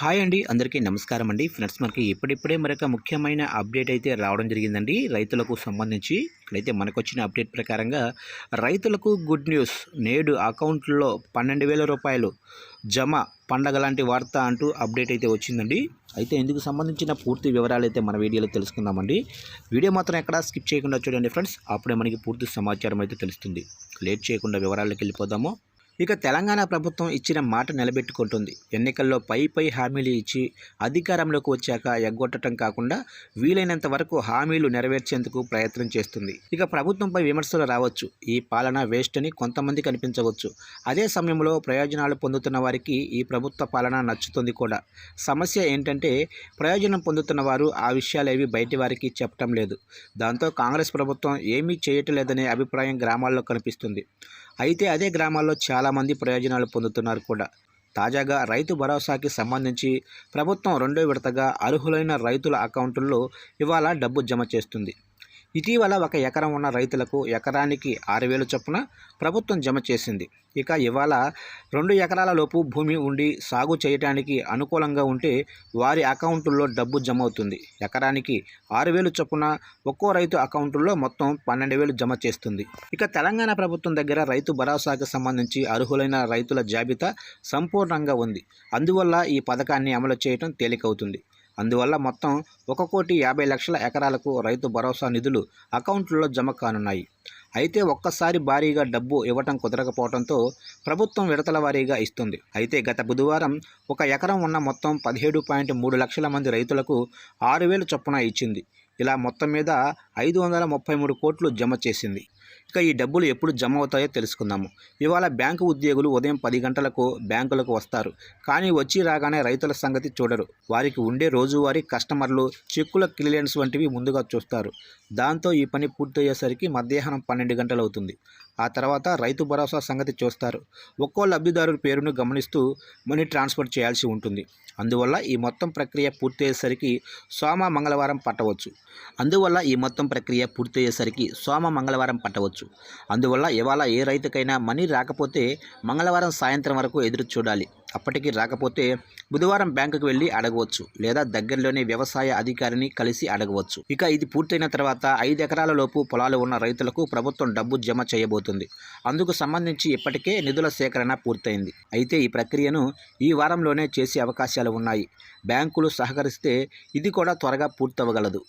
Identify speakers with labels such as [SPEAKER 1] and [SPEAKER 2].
[SPEAKER 1] Hi అండి అందరికీ నమస్కారం అండి. ఫ్రెండ్స్ మనకి ఇప్పుడిప్పుడే మరొక ముఖ్యమైన అప్డేట్ అయితే రావడం జరిగిందండి. రైతులకు సంబంధించి ఇక్కడైతే మనకు వచ్చిన అప్డేట్ ప్రకారంగా రైతులకు గుడ్ న్యూస్ నేడు అకౌంట్లో పన్నెండు వేల రూపాయలు జమ పండగ లాంటి వార్త అంటూ అప్డేట్ అయితే వచ్చిందండి. అయితే ఇందుకు సంబంధించిన పూర్తి వివరాలు అయితే మన వీడియోలో తెలుసుకుందామండి. వీడియో మాత్రం ఎక్కడ స్కిప్ చేయకుండా చూడండి ఫ్రెండ్స్. అప్పుడే మనకి పూర్తి సమాచారం అయితే తెలుస్తుంది. లేట్ చేయకుండా వివరాలకు వెళ్ళిపోదాము. ఇక తెలంగాణ ప్రభుత్వం ఇచ్చిన మాట నిలబెట్టుకుంటుంది. ఎన్నికల్లో పై పై హామీలు ఇచ్చి అధికారంలోకి వచ్చాక ఎగ్గొట్టడం కాకుండా వీలైనంత వరకు హామీలు నెరవేర్చేందుకు ప్రయత్నం చేస్తుంది. ఇక ప్రభుత్వంపై విమర్శలు రావచ్చు. ఈ పాలన వేస్ట్ అని కొంతమంది కనిపించవచ్చు. అదే సమయంలో ప్రయోజనాలు పొందుతున్న వారికి ఈ ప్రభుత్వ పాలన నచ్చుతుంది కూడా. సమస్య ఏంటంటే ప్రయోజనం పొందుతున్న వారు ఆ విషయాలేవి బయటి వారికి చెప్పటం లేదు. దాంతో కాంగ్రెస్ ప్రభుత్వం ఏమీ చేయటలేదనే అభిప్రాయం గ్రామాల్లో కనిపిస్తుంది. అయితే అదే గ్రామాల్లో చాలామంది ప్రయోజనాలు పొందుతున్నారు కూడా. తాజాగా రైతు భరోసాకి సంబంధించి ప్రభుత్వం రెండో విడతగా అర్హులైన రైతుల అకౌంటుల్లో ఇవాళ డబ్బు జమ చేస్తుంది. ఇటీవల ఒక ఎకరం ఉన్న రైతులకు ఎకరానికి ఆరు వేలు చొప్పున ప్రభుత్వం జమ చేసింది. ఇక ఇవాళ రెండు ఎకరాల లోపు భూమి ఉండి సాగు చేయడానికి అనుకూలంగా ఉంటే వారి అకౌంటుల్లో డబ్బు జమ అవుతుంది ఎకరానికి ఆరు వేలు చొప్పున ఒక్కో రైతు అకౌంటుల్లో మొత్తం పన్నెండు వేలు జమ చేస్తుంది. ఇక తెలంగాణ ప్రభుత్వం దగ్గర రైతు భరోసాకు సంబంధించి అర్హులైన రైతుల జాబితా సంపూర్ణంగా ఉంది. అందువల్ల ఈ పథకాన్ని అమలు చేయడం తేలికవుతుంది. అందువల్ల మొత్తం ఒక కోటి యాభై లక్షల ఎకరాలకు రైతు భరోసా నిధులు అకౌంట్లలో జమ కానున్నాయి. అయితే ఒక్కసారి భారీగా డబ్బు ఇవ్వటం కుదరకపోవడంతో ప్రభుత్వం విడతల వారీగా ఇస్తుంది. అయితే గత బుధవారం ఒక ఎకరం ఉన్న మొత్తం పదిహేడు పాయింట్ మూడు లక్షల మంది రైతులకు ఆరు వేలు చొప్పున ఇచ్చింది. ఇలా మొత్తం మీద ఐదు వందల ముప్పై మూడు కోట్లు జమ చేసింది. ఇక ఈ డబ్బులు ఎప్పుడు జమ అవుతాయో తెలుసుకుందాము. ఇవాళ బ్యాంకు ఉద్యోగులు ఉదయం పది గంటలకు బ్యాంకులకు వస్తారు. కానీ వచ్చి రాగానే రైతుల సంగతి చూడరు. వారికి ఉండే రోజువారీ కస్టమర్లు చెక్కుల క్లియరెన్స్ వంటివి ముందుగా చూస్తారు. దాంతో ఈ పని పూర్తయ్యేసరికి మధ్యాహ్నం పన్నెండు గంటలు అవుతుంది ఆ తర్వాత రైతు భరోసా సంగతి చూస్తారు. ఒక్కో లబ్ధిదారుడి పేరును గమనిస్తూ మనీ ట్రాన్స్ఫర్ చేయాల్సి ఉంటుంది. అందువల్ల ఈ మొత్తం ప్రక్రియ పూర్తయ్యేసరికి సోమ మంగళవారం పట్టవచ్చు. అందువల్ల ఈ మొత్తం ప్రక్రియ పూర్తయ్యేసరికి సోమ మంగళవారం పట్టవచ్చు. అందువల్ల ఇవాళ ఏ రైతుకైనా మనీ రాకపోతే మంగళవారం సాయంత్రం వరకు ఎదురు చూడాలి అప్పటికి రాకపోతే బుధవారం బ్యాంకుకు వెళ్ళి అడగవచ్చు లేదా దగ్గరలోనే వ్యవసాయ అధికారిని కలిసి అడగవచ్చు. ఇక ఇది పూర్తయిన తర్వాత ఐదు ఎకరాల లోపు పొలాలు ఉన్న రైతులకు ప్రభుత్వం డబ్బు జమ చేయబోతుంది. అందుకు సంబంధించి ఇప్పటికే నిధుల సేకరణ పూర్తయింది. అయితే ఈ ప్రక్రియను ఈ వారంలోనే చేసే అవకాశాలు ఉన్నాయి. బ్యాంకులు సహకరిస్తే ఇది కూడా త్వరగా పూర్తవగలదు.